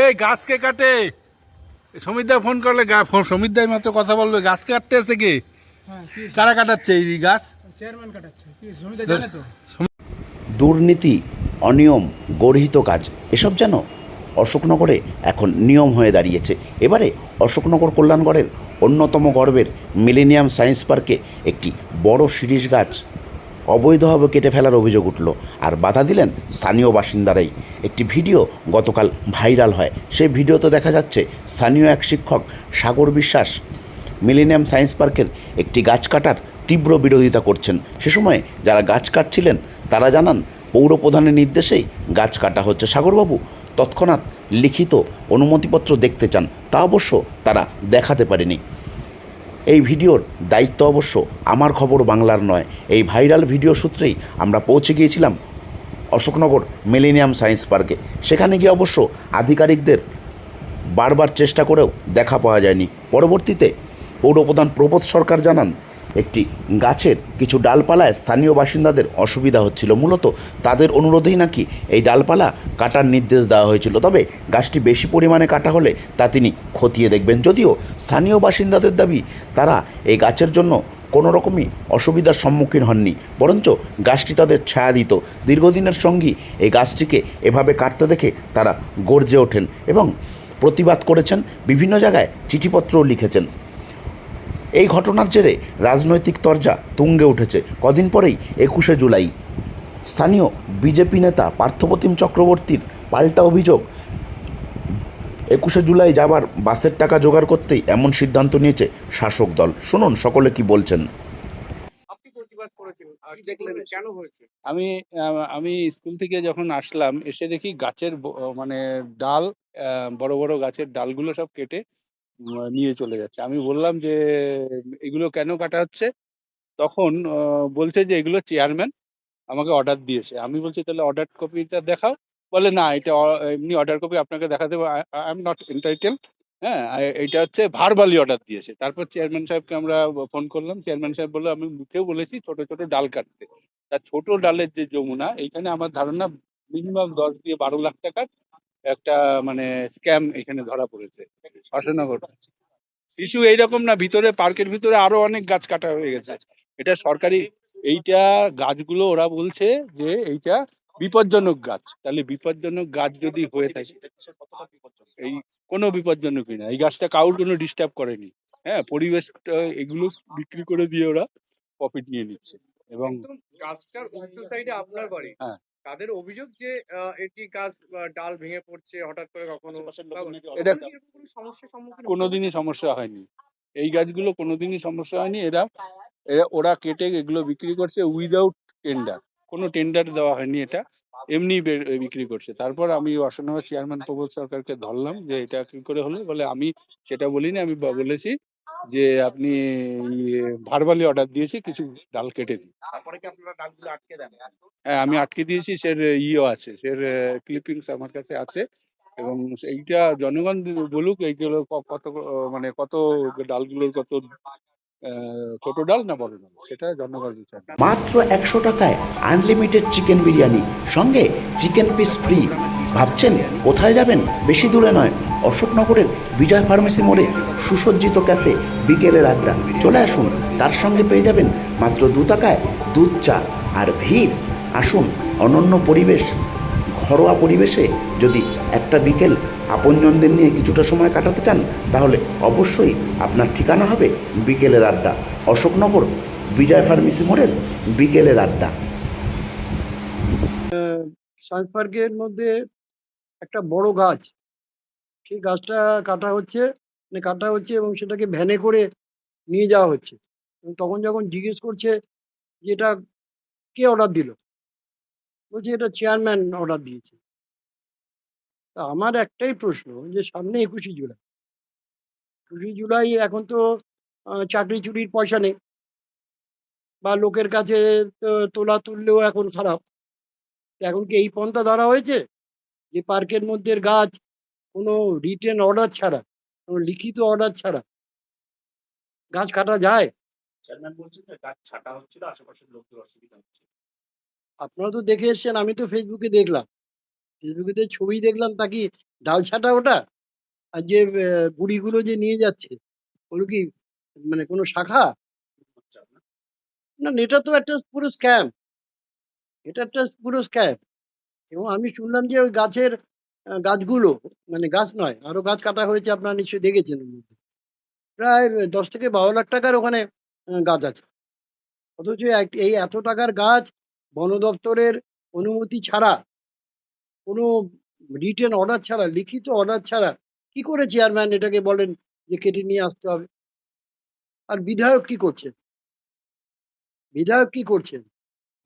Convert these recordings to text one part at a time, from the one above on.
এই গাছকে কাটে? সমিতদা ফোন করলে ফোন- মাত্র কথা বলবে গাছ কাটতে আছে কি? হ্যাঁ কারা কাটাচ্ছে এই গাছ? চেয়ারম্যান কাটাচ্ছে। কি সুবিধা জানে তো? দুর্নীতি অনিয়ম গর্হিত কাজ এসব যেন অশোকনগরে এখন নিয়ম হয়ে দাঁড়িয়েছে। এবারে অশোকনগর কল্যাণগড়ের অন্যতম গর্বের মিলেনিয়াম সায়েন্স পার্কে একটি বড় শিরিষ গাছ অবৈধভাবে কেটে ফেলার অভিযোগ উঠল। আর বাধা দিলেন স্থানীয় বাসিন্দারাই। একটি ভিডিও গতকাল ভাইরাল হয়। সেই ভিডিওতে দেখা যাচ্ছে স্থানীয় এক শিক্ষক, সাগর বিশ্বাস, মিলেনিয়াম সায়েন্স পার্কের একটি গাছ কাটার তীব্র বিরোধিতা করছেন। সে সময় যারা গাছ কাটছিলেন, তারা জানান পৌর প্রধানের নির্দেশেই গাছ কাটা হচ্ছে। সাগরবাবু তৎক্ষণাৎ লিখিত অনুমতিপত্র দেখতে চান। তা অবশ্য তারা দেখাতে পারেনি। এই ভিডিওর দায়িত্ব অবশ্য আমার খবর বাংলার নয়। এই ভাইরাল ভিডিও সূত্রেই আমরা পৌঁছে গিয়েছিলাম অশোকনগর মিলেনিয়াম সায়েন্স পার্কে। সেখানে গিয়ে অবশ্য আধিকারিকদের বারবার চেষ্টা করেও দেখা পাওয়া যায়নি। পরবর্তীতে পৌরপ্রধান প্রবোধ সরকার জানান একটি গাছের কিছু ডালপালায় স্থানীয় বাসিন্দাদের অসুবিধা হচ্ছিল। মূলত তাদের অনুরোধেই নাকি এই ডালপালা কাটার নির্দেশ দেওয়া হয়েছিল। তবে গাছটি বেশি পরিমাণে কাটা হলে তা তিনি খতিয়ে দেখবেন। যদিও স্থানীয় বাসিন্দাদের দাবি, তারা এই গাছের জন্য কোনো রকমই অসুবিধার সম্মুখীন হননি। বরঞ্চ গাছটি তাদের ছায়া দিত। দীর্ঘদিনের সঙ্গী এই গাছটিকে এভাবে কাটতে দেখে তারা গর্জে ওঠেন এবং প্রতিবাদ করেছেন। বিভিন্ন জায়গায় চিঠিপত্রও লিখেছেন। এই ঘটনার জেরে রাজনৈতিক তরজা তুঙ্গে উঠেছে। কদিন পরেই একুশে জুলাই। স্থানীয় বিজেপি নেতা পার্থপ্রতিম চক্রবর্তীর পাল্টা অভিযোগ একুশে জুলাই যাবার বাসের টাকা জোগাড় করতেই এমন সিদ্ধান্ত নিয়েছে শাসক দল। শুনুন সকলে কি বলছেন? আপনি প্রতিবাদ করেছেন কি দেখলেন কেন হয়েছে? আমি আহ, আমি স্কুল থেকে যখন আসলাম এসে দেখি গাছের মানে ডাল আহ, বড় বড় গাছের ডালগুলো সব কেটে নিয়ে চলে যাচ্ছে। আমি বললাম যে, এগুলো কেন কাটা হচ্ছে? তখন বলছে যে, এগুলো চেয়ারম্যান আমাকে অর্ডার দিয়েছে। আমি বলছি, তাহলে অর্ডার কপিটা দেখাও। বলে, না, এটা এমনি অর্ডার কপি আপনাকে দেখা দেখাতে আই এম নট এন্টাইটেল হ্যাঁ? এটা হচ্ছে ভারবালি অর্ডার দিয়েছে। তারপর চেয়ারম্যান সাহেবকে আমরা ফোন করলাম। চেয়ারম্যান সাহেব বলল, আমি মুখেও বলেছি ছোট ছোট ডাল কাটতে। তা ছোট ডালের যে যমুনা, এইখানে আমার ধারণা মিনিমাম দশ দিয়ে বারো লাখ টাকার একটা মানে স্ক্যাম এখানে ধরা পড়েছে। অশোকনগর ইস্যু এইরকম না ভিতরে পার্কের ভিতরে আরও অনেক গাছ কাটা হয়ে গেছে। এটা সরকারি এইটা গাছগুলো ওরা বলছে যে এইটা বিপজ্জনক গাছ। তাহলে বিপজ্জনক গাছ যদি হয়ে থাকে এই কোনো বিপজ্জনকই না। এই গাছটা কাউর কোনো ডিস্টার্ব করেনি। হ্যাঁ পরিবেশ এগুলো বিক্রি করে দিয়ে ওরা প্রফিট নিয়ে নিচ্ছে। এবং গাছটার উল্টো সাইডে আপনার বাড়ি। হ্যাঁ। তাদের অভিযোগ যে এটি গাছ ডাল ভেঙে পড়ছে হঠাৎ করে কখনো এটা- সমস্যার সম্মুখীন কোনোদিনই সমস্যা হয়নি। এই গাছগুলো কোনোদিনই সমস্যা হয়নি। এরা এরা- ওরা কেটে এগুলো বিক্রি করছে উইদাউট টেন্ডার কোনো টেন্ডার দেওয়া হয়নি এটা। এমনি বিক্রি করছে। তারপর আমি অসনগর চেয়ারম্যান প্রবোধ সরকারকে ধরলাম যে এটা কি করে হলো? বলে আমি সেটা বলিনি আমি বলেছি যে আপনি ভারবালি অর্ডার দিয়েছি কিছু ডাল কেটে দিন। তারপরে কি আপনারা ডালগুলো আটকে দেন? হ্যাঁ আমি আটকে দিয়েছি সের ইও আছে সের ক্লিপিংস আমার কাছে আছে। এবং এইটা জনগণ বলুক এইগুলো কত মানে কত ডালগুলোর কত ছোট ডাল না বড় ডাল সেটা জনগণ বিচার মাত্র একশো টাকায় আনলিমিটেড চিকেন বিরিয়ানি সঙ্গে চিকেন পিস ফ্রি ভাবছেন কোথায় যাবেন? বেশি দূরে নয়, অশোকনগরের বিজয় ফার্মেসি মোড়ে সুসজ্জিত ক্যাফে বিকেলের আড্ডা। চলে আসুন, তার সঙ্গে পেয়ে যাবেন মাত্র দু টাকায় দুধ, চা আর ভিড়। আসুন, অনন্য পরিবেশ, ঘরোয়া পরিবেশে যদি একটা বিকেল আপনজনদের নিয়ে কিছুটা সময় কাটাতে চান, তাহলে অবশ্যই আপনার ঠিকানা হবে বিকেলের আড্ডা, অশোকনগর, বিজয় ফার্মেসি মোড়ের বিকেলের আড্ডা। পার্কের মধ্যে একটা বড় গাছ। সেই গাছটা কাটা হচ্ছে মানে কাটা হচ্ছে এবং সেটাকে ভ্যানে করে নিয়ে যাওয়া হচ্ছে। তখন যখন জিজ্ঞেস করছে যে এটা কে অর্ডার দিল? বলছে এটা চেয়ারম্যান অর্ডার দিয়েছে। তা আমার একটাই প্রশ্ন যে সামনে একুশে জুলাই। একুশে জুলাই এখন তো চাকরি চুরির পয়সা নেই। বা লোকের কাছে তোলা তুললেও এখন খারাপ। এখন কি এই পন্থা ধরা হয়েছে? যে পার্কের মধ্যে গাছ কোনো রিটেন অর্ডার ছাড়া কোনো লিখিত অর্ডার ছাড়া। গাছ কাটা যায়? চেয়ারম্যান বলছেন যে গাছ ছাটা হচ্ছিল আশেপাশের লোকদের অসুবিধা হচ্ছে। আপনারা তো দেখে এসছেন আমি তো ফেসবুকে দেখলাম। ফেসবুকে তো ছবি দেখলাম তা কি ডাল ছাটা ওটা? আর যে বুড়িগুলো যে নিয়ে যাচ্ছে ওগুলো কি মানে কোনো শাখা? না না, এটা তো একটা পুরো স্ক্যাম এটা একটা পুরো স্ক্যাম এবং আমি শুনলাম যে ওই গাছের গাছগুলো মানে গাছ নয়, আরও গাছ কাটা হয়েছে আপনারা নিশ্চয়ই দেখেছেন প্রায় দশ থেকে বারো লাখ টাকার ওখানে গাছ আছে। অথচ এই এত টাকার গাছ বন দপ্তরের অনুমতি ছাড়া, কোনো রিটেন অর্ডার ছাড়া, লিখিত অর্ডার ছাড়া কি করে চেয়ারম্যান এটাকে বলেন যে কেটে নিয়ে আসতে হবে? আর বিধায়ক কি করছেন বিধায়ক কি করছেন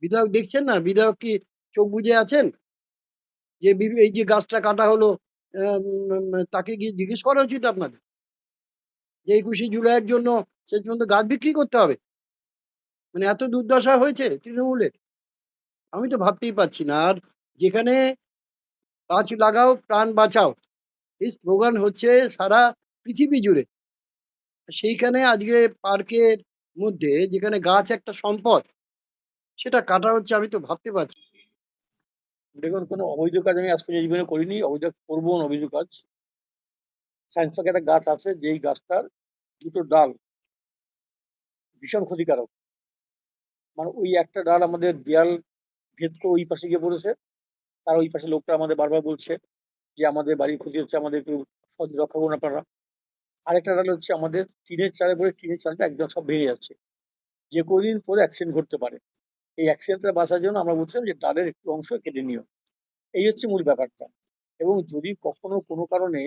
বিধায়ক দেখছেন না? বিধায়ক কি চোখ বুজে আছেন? যে এই যে গাছটা কাটা হলো তাকে গিয়ে জিজ্ঞেস করা উচিত আপনাদের যে একুশে জুলাইয়ের জন্য শেষ পর্যন্ত গাছ বিক্রি করতে হবে? মানে এত দুর্দশা হয়েছে তৃণমূলের আমি তো ভাবতেই পারছি না। আর যেখানে গাছ লাগাও, প্রাণ বাঁচাও, এই স্লোগান হচ্ছে সারা পৃথিবী জুড়ে। সেইখানে আজকে পার্কের মধ্যে যেখানে গাছ একটা সম্পদ, সেটা কাটা হচ্ছে আমি তো ভাবতে পারছি। দেখুন, কোনো অবৈধ কাজ আমি আজ পর্যন্ত জীবনে করিনি। অবৈধ করব না, অবৈধ কাজ। সায়েন্স পার্কে একটা গাছ আছে, যেই গাছটার দুটো ডাল ভীষণ ক্ষতিকারক। মানে ওই একটা ডাল আমাদের দেয়াল ভেদ করে ওই পাশে গিয়ে পড়েছে। তার ওই পাশে লোকটা আমাদের বারবার বলছে যে, আমাদের বাড়ির ক্ষতি হচ্ছে, আমাদের একটু রক্ষা করুন আপনারা। আরেকটা ডাল হচ্ছে, আমাদের টিনের চালে পরে টিনের চালটা একদম সব ভেঙে যাচ্ছে। যে কদিন পরে অ্যাক্সিডেন্ট ঘটতে পারে। এই অ্যাক্সিডেন্টটা বাঁচার জন্য আমরা বলছিলাম যে ডালের একটু অংশ কেটে নিও। এই হচ্ছে মূল ব্যাপারটা। এবং যদি কখনো কোনো কারণে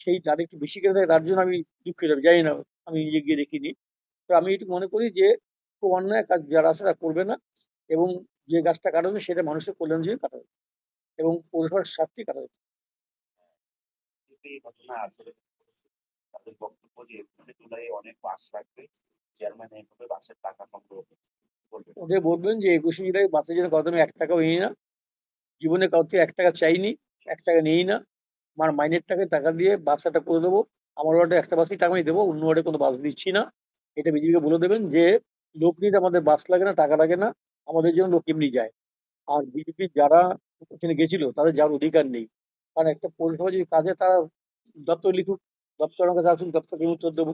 সেই ডাল একটু বেশি কেটে দেয়, তার জন্য আমি দুঃখিত জানি না, আমি নিজে গিয়ে দেখিনি। তো আমি একটু মনে করি যে খুব অন্যায় কাজ যারা তারা করবে না এবং যে গাছটা কাটা হবে সেটা মানুষের কল্যাণ জন্য কাটা হবে এবং পরিষেবার স্বার্থে কাটা হবে তাদের অনেক বাস লাগবে চেয়ারম্যান এইভাবে বাসের টাকা সংগ্রহ করবে। ওদের বলবেন যে একুশে জুলাই বাসের জন্য কত আমি এক টাকাও নিই না। জীবনে কাউ থেকে এক টাকা চাইনি, এক টাকা নিই না। আমার মাইনের টাকায় টাকা দিয়ে বাসটা করে দেবো। আমার ওয়ার্ডে একটা বাসই টাকা আমি দেবো, অন্য ওয়ার্ডে কোনো বাস দিচ্ছি না। এটা বিজেপিকে বলে দেবেন যে, লোক নিতে আমাদের বাস লাগে না, টাকা লাগে না, আমাদের জন্য লোক এমনি যায়। আর বিজেপি যারা ওখানে গেছিল, তাদের যাওয়ার অধিকার নেই। কারণ একটা পৌরসভা যদি কাজে তারা দপ্তর লিখুক, দপ্তর আমার কাছে আসুক দপ্তরকে উত্তর দেবো।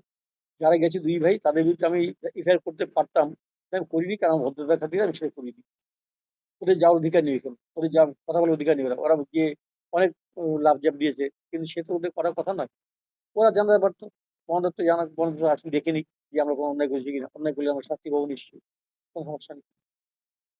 যারা গেছে দুই ভাই, তাদের বিরুদ্ধে আমি এফআইআর করতে পারতাম। আমি করিনি কারণ ভদ্রতার খাতিরে আমি সেটা করিনি। ওদের যাওয়ার অধিকার নেই ওদের যা কথা বলার অধিকার নেই ওরা গিয়ে অনেক লাভ জাপ দিয়েছে। কিন্তু সে তো ওদের করার কথা নয়। ওরা জানতে পারতো। বন তো জানা দপ্তর আসলে দেখে নিই যে আমরা কোনো অন্যায় করেছি কিনা। অন্যায় করলে আমরা শাস্তি পাবো নিশ্চয়ই। কোনো সমস্যা নেই।